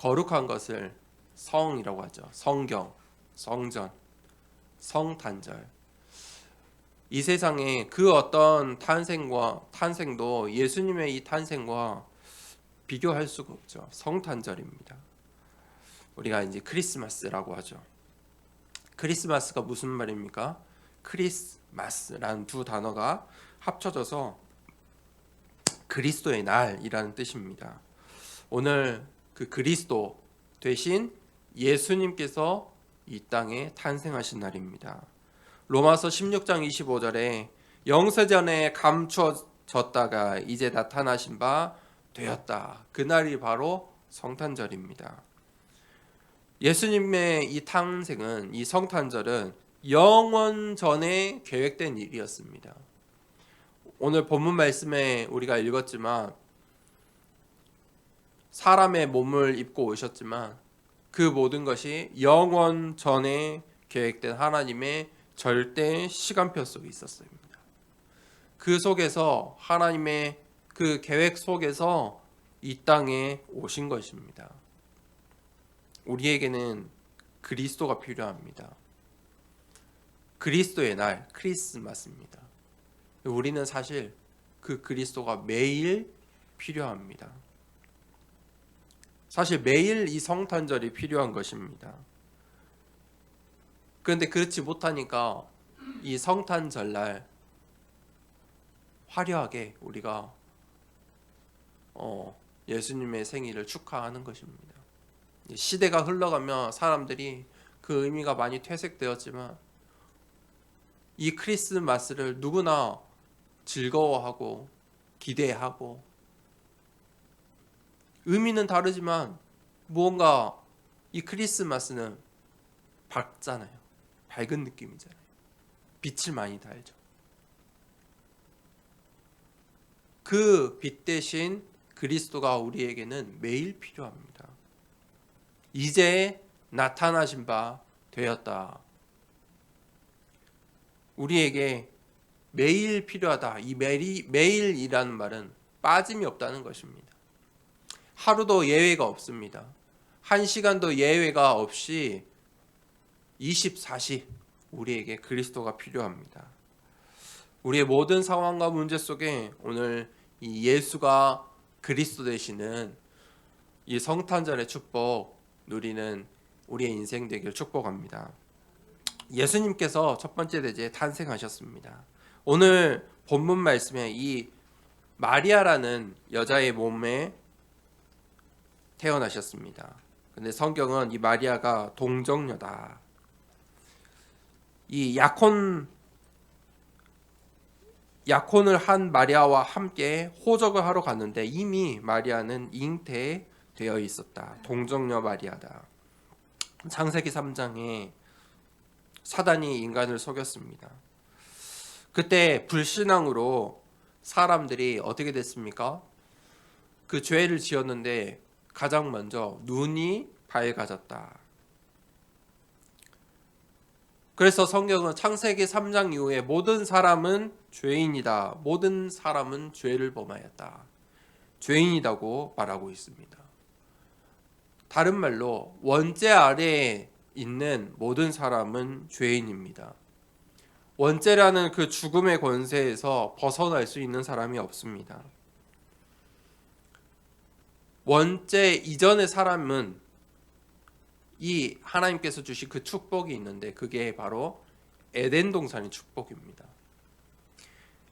거룩한 것을 성이라고 하죠. 성경, 성전, 성탄절. 이 세상에 그 어떤 탄생과 탄생도 예수님의 이 탄생과 비교할 수가 없죠. 성탄절입니다. 우리가 이제 크리스마스라고 하죠. 크리스마스가 무슨 말입니까? 크리스마스라는 두 단어가 합쳐져서 그리스도의 날이라는 뜻입니다. 오늘 그 그리스도 대신 예수님께서 이 땅에 탄생하신 날입니다. 로마서 16장 25절에 영세전에 감추어졌다가 이제 나타나신 바 되었다. 그날이 바로 성탄절입니다. 예수님의 이 탄생은 이 성탄절은 영원 전에 계획된 일이었습니다. 오늘 본문 말씀에 우리가 읽었지만 사람의 몸을 입고 오셨지만 그 모든 것이 영원 전에 계획된 하나님의 절대 시간표 속에 있었습니다. 그 속에서 하나님의 그 계획 속에서 이 땅에 오신 것입니다. 우리에게는 그리스도가 필요합니다. 그리스도의 날, 크리스마스입니다. 우리는 사실 그 그리스도가 매일 필요합니다. 사실 매일 이 성탄절이 필요한 것입니다. 그런데 그렇지 못하니까 이 성탄절날 화려하게 우리가 어, 예수님의 생일을 축하하는 것입니다. 시대가 흘러가며 사람들이 그 의미가 많이 퇴색되었지만 이 크리스마스를 누구나 즐거워하고 기대하고 의미는 다르지만 무언가 이 크리스마스는 밝잖아요. 밝은 느낌이잖아요. 빛을 많이 달죠. 그 빛 대신 그리스도가 우리에게는 매일 필요합니다. 이제 나타나신 바 되었다. 우리에게 매일 필요하다. 이 매일, 매일이라는 말은 빠짐이 없다는 것입니다. 하루도 예외가 없습니다. 한 시간도 예외가 없이 24시 우리에게 그리스도가 필요합니다. 우리의 모든 상황과 문제 속에 오늘 이 예수가 그리스도 되시는 이 성탄절의 축복 누리는 우리의 인생 되길 축복합니다. 예수님께서 첫 번째 대제에 탄생하셨습니다. 오늘 본문 말씀에 이 마리아라는 여자의 몸에 태어나셨습니다. 근데 성경은 이 마리아가 동정녀다. 이 약혼 약혼을 한 마리아와 함께 호적을 하러 갔는데 이미 마리아는 잉태되어 있었다. 동정녀 마리아다. 창세기 3장에 사단이 인간을 속였습니다. 그때 불신앙으로 사람들이 어떻게 됐습니까? 그 죄를 지었는데 가장 먼저 눈이 밝아졌다. 그래서 성경은 창세기 3장 이후에 모든 사람은 죄인이다. 모든 사람은 죄를 범하였다. 죄인이라고 말하고 있습니다. 다른 말로 원죄 아래에 있는 모든 사람은 죄인입니다. 원죄라는 그 죽음의 권세에서 벗어날 수 있는 사람이 없습니다. 원죄 이전의 사람은 이 하나님께서 주신 그 축복이 있는데 그게 바로 에덴 동산의 축복입니다.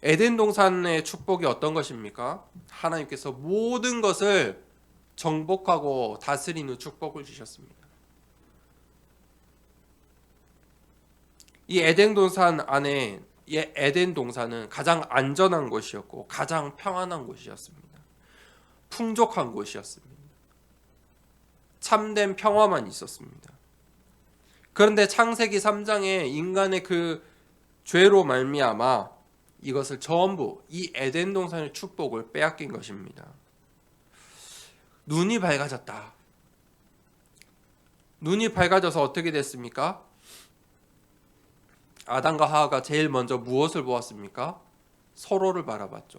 에덴 동산의 축복이 어떤 것입니까? 하나님께서 모든 것을 정복하고 다스리는 축복을 주셨습니다. 이 에덴 동산 안에 이 에덴 동산은 가장 안전한 곳이었고 가장 평안한 곳이었습니다. 풍족한 곳이었습니다. 참된 평화만 있었습니다. 그런데 창세기 3장에 인간의 그 죄로 말미암아 이것을 전부 이 에덴 동산의 축복을 빼앗긴 것입니다. 눈이 밝아졌다. 눈이 밝아져서 어떻게 됐습니까? 아담과 하와가 제일 먼저 무엇을 보았습니까? 서로를 바라봤죠.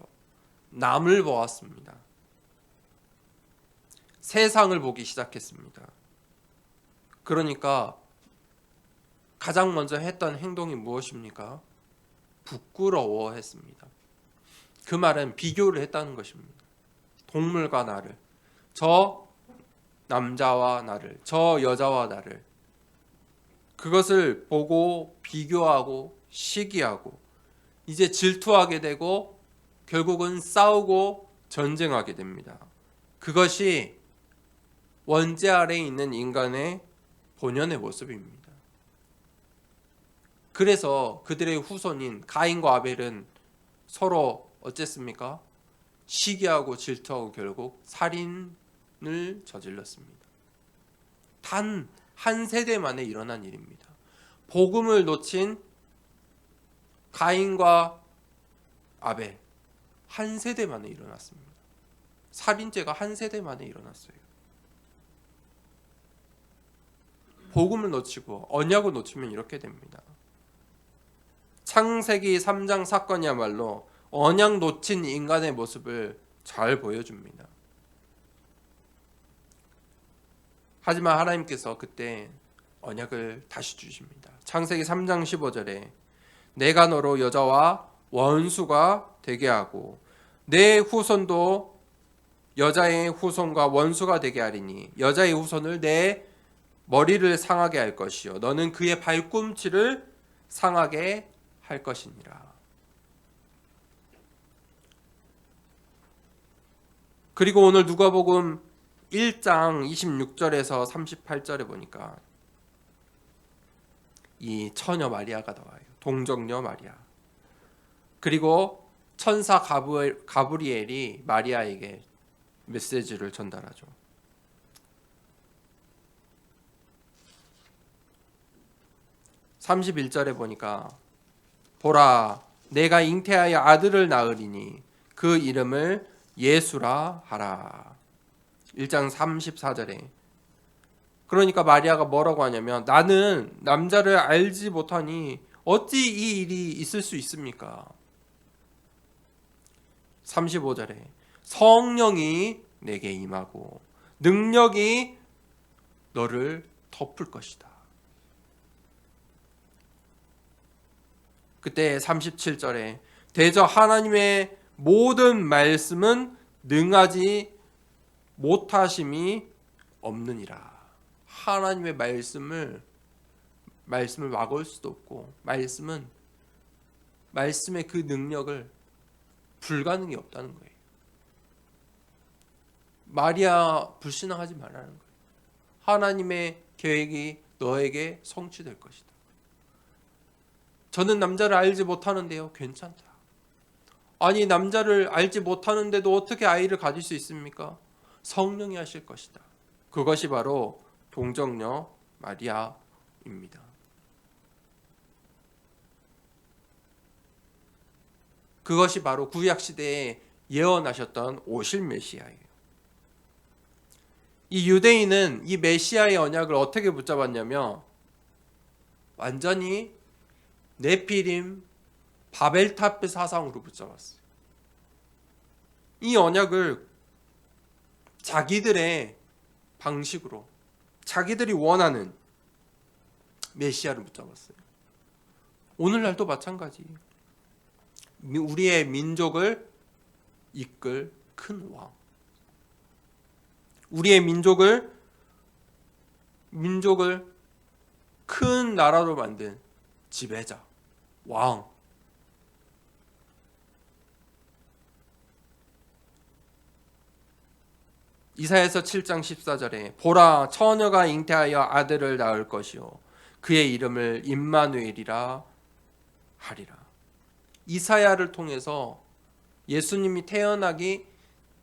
남을 보았습니다. 세상을 보기 시작했습니다. 그러니까 가장 먼저 했던 행동이 무엇입니까? 부끄러워 했습니다. 그 말은 비교를 했다는 것입니다. 동물과 나를, 저 남자와 나를, 저 여자와 나를, 그것을 보고 비교하고 시기하고 이제 질투하게 되고 결국은 싸우고 전쟁하게 됩니다. 그것이 원죄 아래에 있는 인간의 본연의 모습입니다. 그래서 그들의 후손인 가인과 아벨은 서로 어쨌습니까? 시기하고 질투하고 결국 살인을 저질렀습니다. 단 한 세대 만에 일어난 일입니다. 복음을 놓친 가인과 아벨 한 세대 만에 일어났습니다. 살인죄가 한 세대 만에 일어났어요. 복음을 놓치고 언약을 놓치면 이렇게 됩니다. 창세기 3장 사건이야말로 언약 놓친 인간의 모습을 잘 보여줍니다. 하지만 하나님께서 그때 언약을 다시 주십니다. 창세기 3장 15절에 내가 너로 여자와 원수가 되게 하고 내 후손도 여자의 후손과 원수가 되게 하리니 여자의 후손을 내 머리를 상하게 할 것이요 너는 그의 발꿈치를 상하게 할 것이니라. 그리고 오늘 누가복음 1장 26절에서 38절에 보니까 이 처녀 마리아가 나와요. 동정녀 마리아. 그리고 천사 가브리엘, 가브리엘이 마리아에게 메시지를 전달하죠. (31절에) 보니까 보라 내가 잉태하여 아들을 낳으리니 그 이름을 예수라 하라 1장 34절에 그러니까 마리아가 뭐라고 하냐면 나는 남자를 알지 못하니 어찌 이 일이 있을 수 있습니까? 35절에 성령이 내게 임하고 능력이 너를 덮을 것이다. 그때 37절에 대저 하나님의 모든 말씀은 능하지 못하심이 없느니라. 하나님의 말씀을 말씀을 막을 수도 없고 말씀은 말씀의 그 능력을 불가능이 없다는 거예요. 마리아 불신앙하지 말라는 거예요. 하나님의 계획이 너에게 성취될 것이다. 저는 남자를 알지 못하는데요. 괜찮다. 아니 남자를 알지 못하는데도 어떻게 아이를 가질 수 있습니까? 성령이 하실 것이다. 그것이 바로 동정녀 마리아입니다. 그것이 바로 구약 시대에 예언하셨던 오실 메시아예요. 이 유대인은 이 메시아의 언약을 어떻게 붙잡았냐면 완전히 네피림 바벨탑의 사상으로 붙잡았어요. 이 언약을 자기들의 방식으로 자기들이 원하는 메시아를 붙잡았어요. 오늘날도 마찬가지. 우리의 민족을 이끌 큰 왕. 우리의 민족을 민족을 큰 나라로 만든 지배자, 왕. 이사에서 7장 14절에 보라 처녀가 잉태하여 아들을 낳을 것이요 그의 이름을 임마누엘이라 하리라. 이사야를 통해서 예수님이 태어나기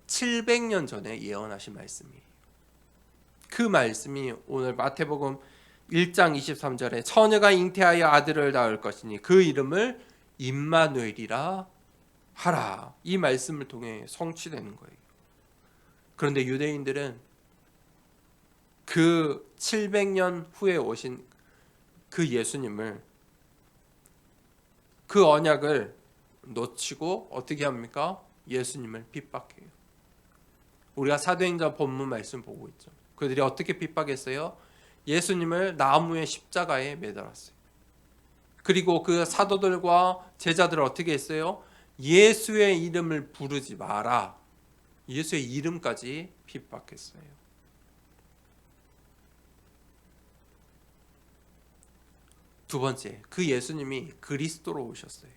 700년 전에 예언하신 말씀이에요. 그 말씀이 오늘 마태복음 1장 23절에 처녀가 잉태하여 아들을 낳을 것이니 그 이름을 임마누엘이라 하라. 이 말씀을 통해 성취되는 거예요. 그런데 유대인들은 그 700년 후에 오신 그 예수님을 그 언약을 놓치고 어떻게 합니까? 예수님을 핍박해요. 우리가 사도행전 본문 말씀 보고 있죠. 그들이 어떻게 핍박했어요? 예수님을 나무의 십자가에 매달았어요. 그리고 그 사도들과 제자들을 어떻게 했어요? 예수의 이름을 부르지 마라. 예수의 이름까지 핍박했어요. 두 번째, 그 예수님이 그리스도로 오셨어요.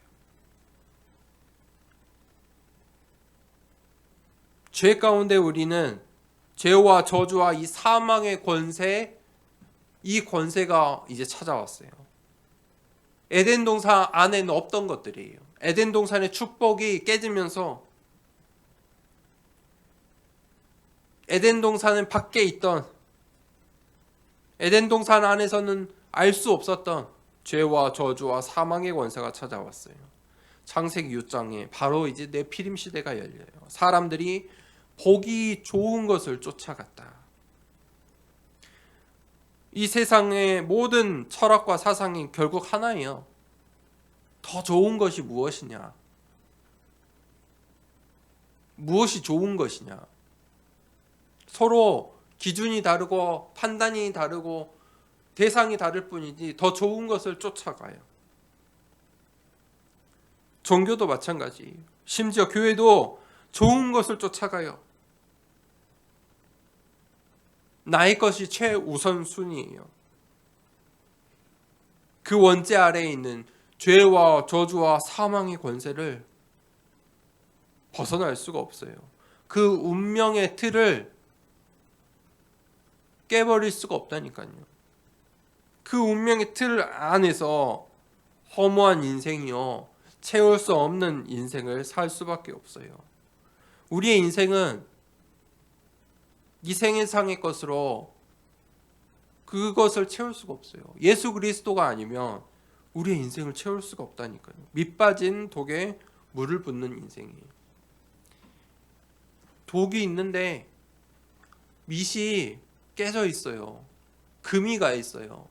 죄 가운데 우리는 죄와 저주와 이 사망의 권세, 이 권세가 이제 찾아왔어요. 에덴 동산 안에는 없던 것들이에요. 에덴 동산의 축복이 깨지면서 에덴 동산은 밖에 있던 에덴 동산 안에서는 알 수 없었던 죄와 저주와 사망의 권세가 찾아왔어요. 창세기 6장에 바로 이제 내피림 시대가 열려요. 사람들이 보기 좋은 것을 쫓아갔다. 이 세상의 모든 철학과 사상이 결국 하나예요. 더 좋은 것이 무엇이냐? 무엇이 좋은 것이냐? 서로 기준이 다르고 판단이 다르고 대상이 다를 뿐이지 더 좋은 것을 쫓아가요. 종교도 마찬가지. 심지어 교회도 좋은 것을 쫓아가요. 나의 것이 최우선 순위예요. 그 원죄 아래에 있는 죄와 저주와 사망의 권세를 벗어날 수가 없어요. 그 운명의 틀을 깨버릴 수가 없다니까요. 그 운명의 틀 안에서 허무한 인생이요. 채울 수 없는 인생을 살 수밖에 없어요. 우리의 인생은 이 생애상의 것으로 그것을 채울 수가 없어요. 예수 그리스도가 아니면 우리의 인생을 채울 수가 없다니까요. 밑 빠진 독에 물을 붓는 인생이에요. 독이 있는데 밑이 깨져 있어요. 금이 가 있어요.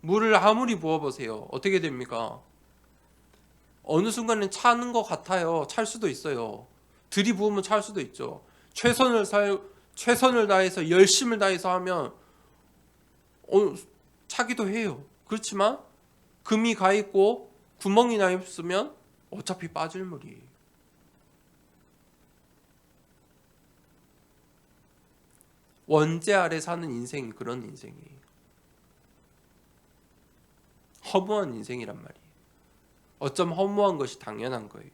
물을 아무리 부어보세요. 어떻게 됩니까? 어느 순간엔 차는 것 같아요. 찰 수도 있어요. 들이부으면 찰 수도 있죠. 최선을 살 최선을 다해서 열심을 다해서 하면 어, 차기도 해요. 그렇지만 금이 가 있고 구멍이 나 있으면 어차피 빠질 물이에요. 원죄 아래 사는 인생이 그런 인생이에요. 허무한 인생이란 말이에요. 어쩜 허무한 것이 당연한 거예요.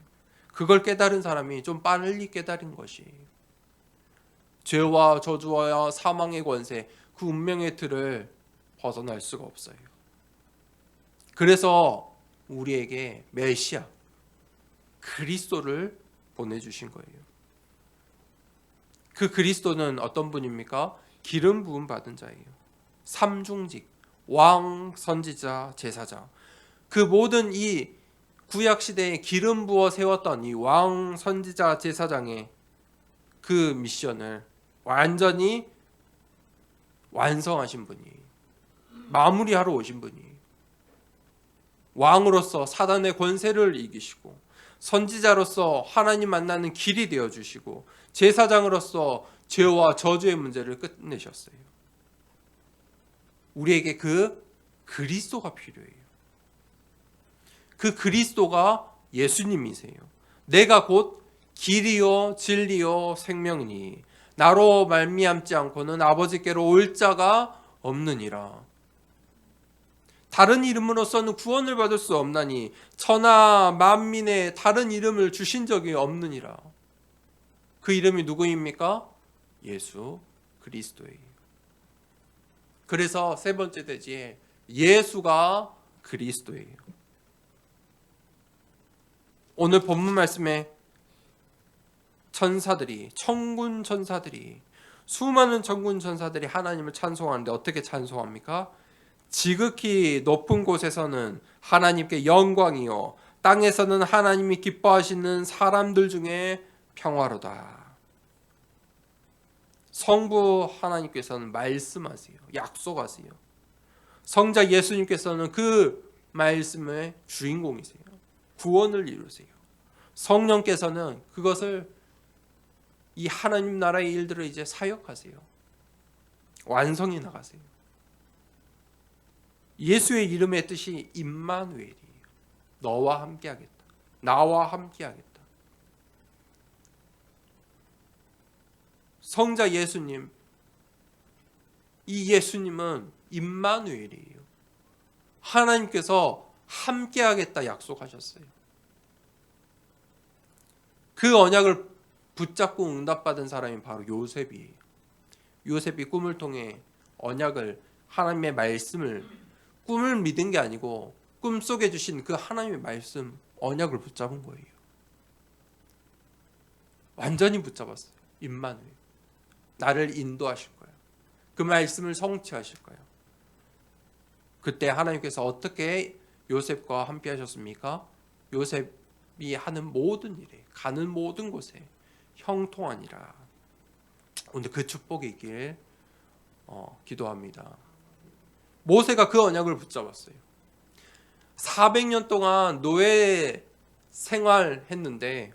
그걸 깨달은 사람이 좀 빨리 깨달은 것이에요. 죄와 저주와 사망의 권세, 그 운명의 틀을 벗어날 수가 없어요. 그래서 우리에게 메시아 그리스도를 보내주신 거예요. 그 그리스도는 어떤 분입니까? 기름 부음 받은 자예요. 삼중직, 왕, 선지자, 제사장. 그 모든 이 구약 시대에 기름 부어 세웠던 이 왕, 선지자, 제사장의 그 미션을 완전히 완성하신 분이 마무리하러 오신 분이 왕으로서 사단의 권세를 이기시고 선지자로서 하나님 만나는 길이 되어 주시고 제사장으로서 죄와 저주의 문제를 끝내셨어요. 우리에게 그 그리스도가 필요해요. 그 그리스도가 예수님이세요. 내가 곧 길이요 진리요 생명이니 나로 말미암지 않고는 아버지께로 올 자가 없느니라. 다른 이름으로서는 구원을 받을 수 없나니 천하 만민의 다른 이름을 주신 적이 없느니라. 그 이름이 누구입니까? 예수 그리스도예요. 그래서 세 번째 대지에 예수가 그리스도예요. 오늘 본문 말씀에 천사들이 천군 천사들이 수많은 천군 천사들이 하나님을 찬송하는데 어떻게 찬송합니까? 지극히 높은 곳에서는 하나님께 영광이요 땅에서는 하나님이 기뻐하시는 사람들 중에 평화로다. 성부 하나님께서는 말씀하세요. 약속하세요. 성자 예수님께서는 그 말씀의 주인공이세요. 구원을 이루세요. 성령께서는 그것을 이 하나님 나라의 일들을 이제 사역하세요. 완성해 나가세요. 예수의 이름의 뜻이 임마누엘이에요. 너와 함께 하겠다. 나와 함께 하겠다. 성자 예수님 이 예수님은 임마누엘이에요. 하나님께서 함께 하겠다 약속하셨어요. 그 언약을 붙잡고 응답받은 사람이 바로 요셉이에요. 요셉이 꿈을 통해 언약을 하나님의 말씀을 꿈을 믿은 게 아니고 꿈 속에 주신 그 하나님의 말씀 언약을 붙잡은 거예요. 완전히 붙잡았어요. 임마누엘. 나를 인도하실 거예요. 그 말씀을 성취하실 거예요. 그때 하나님께서 어떻게 요셉과 함께 하셨습니까? 요셉이 하는 모든 일에 가는 모든 곳에 형통하니라. 오늘 그 축복이 있길 어, 기도합니다. 모세가 그 언약을 붙잡았어요. 400년 동안 노예 생활했는데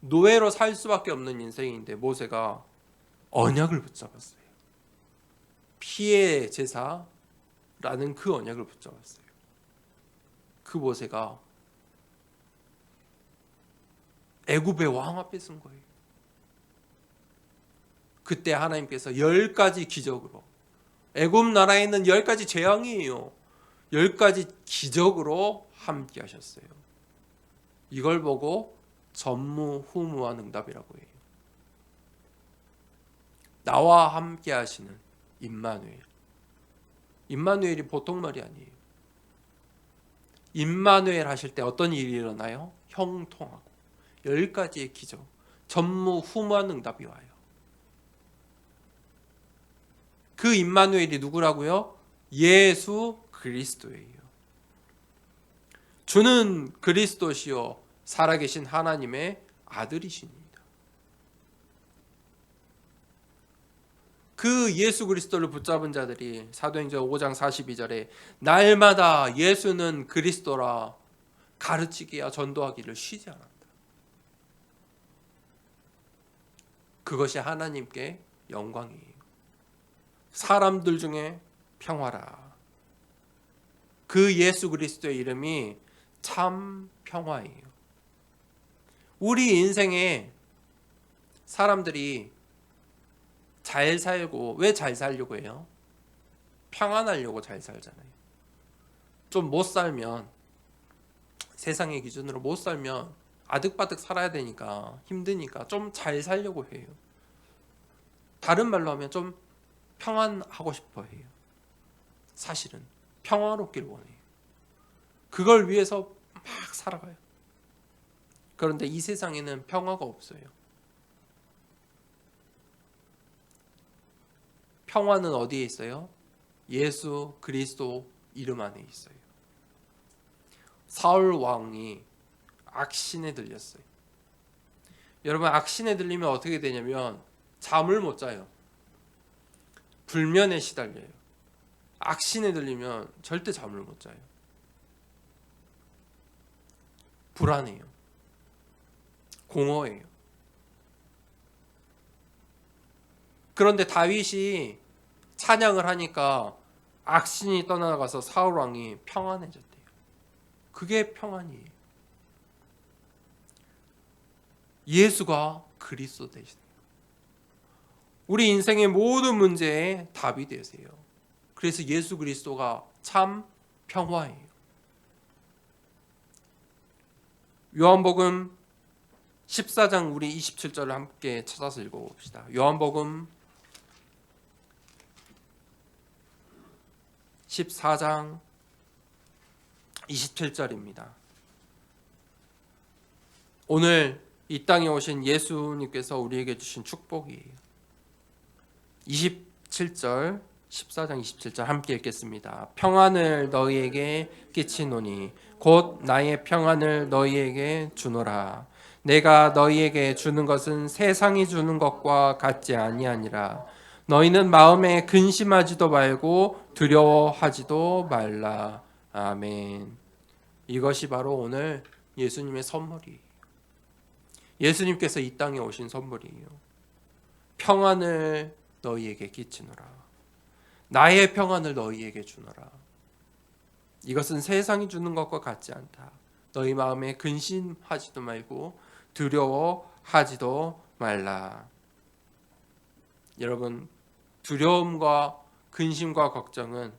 노예로 살 수밖에 없는 인생인데 모세가 언약을 붙잡았어요. 피의 제사라는 그 언약을 붙잡았어요. 그 모세가 애굽의 왕 앞에 쓴 거예요. 그때 하나님께서 열 가지 기적으로 애굽 나라에 있는 열 가지 재앙이에요. 열 가지 기적으로 함께 하셨어요. 이걸 보고 전무후무한 응답이라고 해요. 나와 함께 하시는 임마누엘. 임마누엘이 보통 말이 아니에요. 임마누엘 하실 때 어떤 일이 일어나요? 형통하고 열 가지의 기적, 전무후무한 응답이 와요. 그 임마누엘이 누구라고요? 예수 그리스도예요. 주는 그리스도시요 살아계신 하나님의 아들이십니다. 그 예수 그리스도를 붙잡은 자들이 사도행전 5장 42절에 날마다 예수는 그리스도라 가르치기야 전도하기를 쉬지 않았다. 그것이 하나님께 영광이에요. 사람들 중에 평화라. 그 예수 그리스도의 이름이 참 평화예요. 우리 인생에 사람들이 잘 살고 왜 잘 살려고 해요? 평안하려고 잘 살잖아요. 좀 못 살면 세상의 기준으로 못 살면 아득바득 살아야 되니까 힘드니까 좀 잘 살려고 해요. 다른 말로 하면 좀 평안하고 싶어 해요. 사실은 평화롭길 원해요. 그걸 위해서 막 살아가요. 그런데 이 세상에는 평화가 없어요. 평화는 어디에 있어요? 예수 그리스도 이름 안에 있어요. 사울 왕이 악신에 들렸어요. 여러분 악신에 들리면 어떻게 되냐면 잠을 못 자요. 불면에 시달려요. 악신에 들리면 절대 잠을 못 자요. 불안해요. 공허해요. 그런데 다윗이 찬양을 하니까 악신이 떠나가서 사울 왕이 평안해졌대요. 그게 평안이에요. 예수가 그리스도 되시네요. 우리 인생의 모든 문제에 답이 되세요. 그래서 예수 그리스도가 참 평화예요. 요한복음 14장 우리 27절을 함께 찾아서 읽어봅시다. 요한복음 14장 27절입니다. 오늘 이 땅에 오신 예수님께서 우리에게 주신 축복이에요. 27절 14장 27절 함께 읽겠습니다. 평안을 너희에게 끼치노니 곧 나의 평안을 너희에게 주노라. 내가 너희에게 주는 것은 세상이 주는 것과 같지 아니하니라. 너희는 마음에 근심하지도 말고 두려워하지도 말라. 아멘. 이것이 바로 오늘 예수님의 선물이. 예수님께서 이 땅에 오신 선물이에요. 평안을 너희에게 끼치노라. 나의 평안을 너희에게 주노라. 이것은 세상이 주는 것과 같지 않다. 너희 마음에 근심하지도 말고 두려워하지도 말라. 여러분 두려움과 근심과 걱정은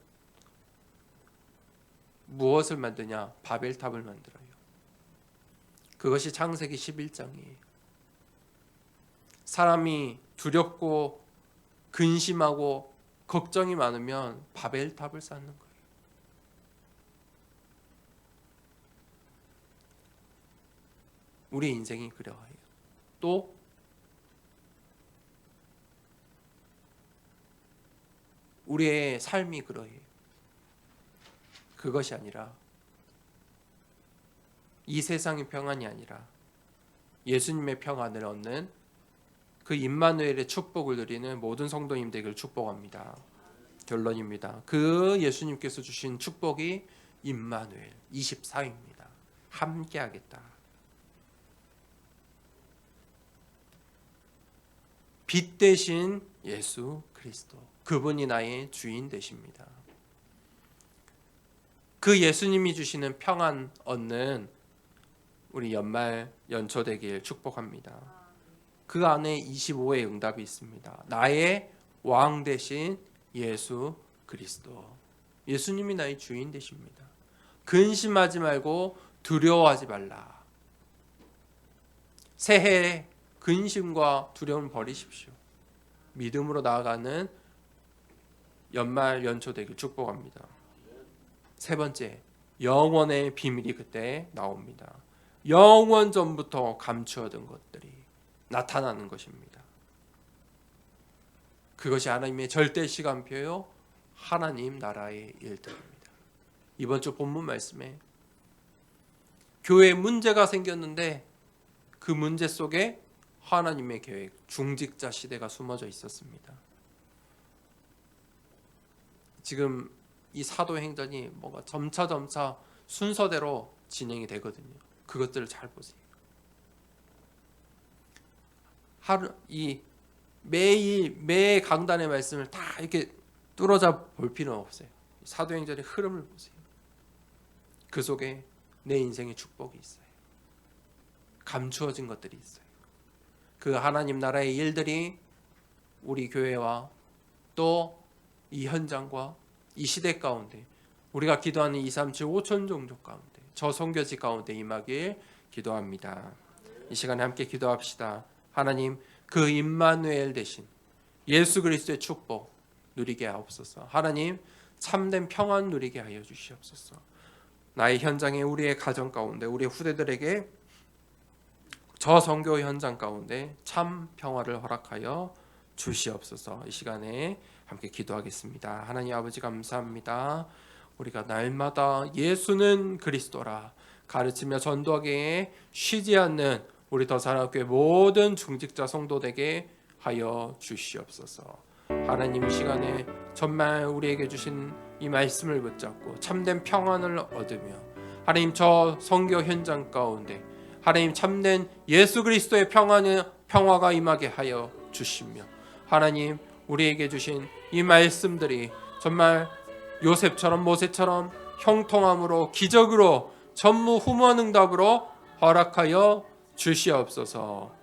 무엇을 만드냐? 바벨탑을 만들어요. 그것이 창세기 11장이에요. 사람이 두렵고 근심하고 걱정이 많으면 바벨탑을 쌓는 거예요. 우리 인생이 그러해요. 또 우리의 삶이 그러해요. 그것이 아니라 이 세상의 평안이 아니라 예수님의 평안을 얻는 그 임마누엘의 축복을 누리는 모든 성도님 되길 축복합니다. 결론입니다. 그 예수님께서 주신 축복이 임마누엘 24입니다. 함께 하겠다. 빛 대신 예수 그리스도. 그분이 나의 주인 되십니다. 그 예수님이 주시는 평안 얻는 우리 연말 연초 되길 축복합니다. 그 안에 25의 응답이 있습니다. 나의 왕 대신 예수 그리스도. 예수님이 나의 주인 되십니다. 근심하지 말고 두려워하지 말라. 새해 근심과 두려움 버리십시오. 믿음으로 나아가는 연말 연초 되길 축복합니다. 세 번째, 영원의 비밀이 그때 나옵니다. 영원 전부터 감추어둔 것들이 나타나는 것입니다. 그것이 하나님의 절대 시간표요, 하나님 나라의 일들입니다. 이번 주 본문 말씀에 교회에 문제가 생겼는데 그 문제 속에 하나님의 계획, 중직자 시대가 숨어져 있었습니다. 지금 이 사도행전이 뭔가 점차 점차 순서대로 진행이 되거든요. 그것들을 잘 보세요. 하루 이 매일 매 강단의 말씀을 다 이렇게 뚫어져 볼 필요는 없어요. 사도행전의 흐름을 보세요. 그 속에 내 인생의 축복이 있어요. 감추어진 것들이 있어요. 그 하나님 나라의 일들이 우리 교회와 또 이 현장과 이 시대 가운데 우리가 기도하는 237 5천 종족 가운데 저 선교지 가운데 임하길 기도합니다. 이 시간에 함께 기도합시다. 하나님 그 임마누엘 대신 예수 그리스도의 축복 누리게 하옵소서. 하나님 참된 평안 누리게 하여 주시옵소서. 나의 현장에 우리의 가정 가운데 우리 후대들에게 저 선교 현장 가운데 참 평화를 허락하여 주시옵소서. 이 시간에 함께 기도하겠습니다. 하나님 아버지 감사합니다. 우리가 날마다 예수는 그리스도라 가르치며 전도하기에 쉬지 않는 우리 더 사랑교회 모든 중직자 성도되게 하여 주시옵소서. 하나님 이 시간에 정말 우리에게 주신 이 말씀을 붙잡고 참된 평안을 얻으며 하나님 저 성교 현장 가운데 하나님 참된 예수 그리스도의 평안의 평화가 임하게 하여 주시며 하나님 우리에게 주신 이 말씀들이 정말 요셉처럼 모세처럼 형통함으로 기적으로 전무후무한 응답으로 허락하여 주시옵소서.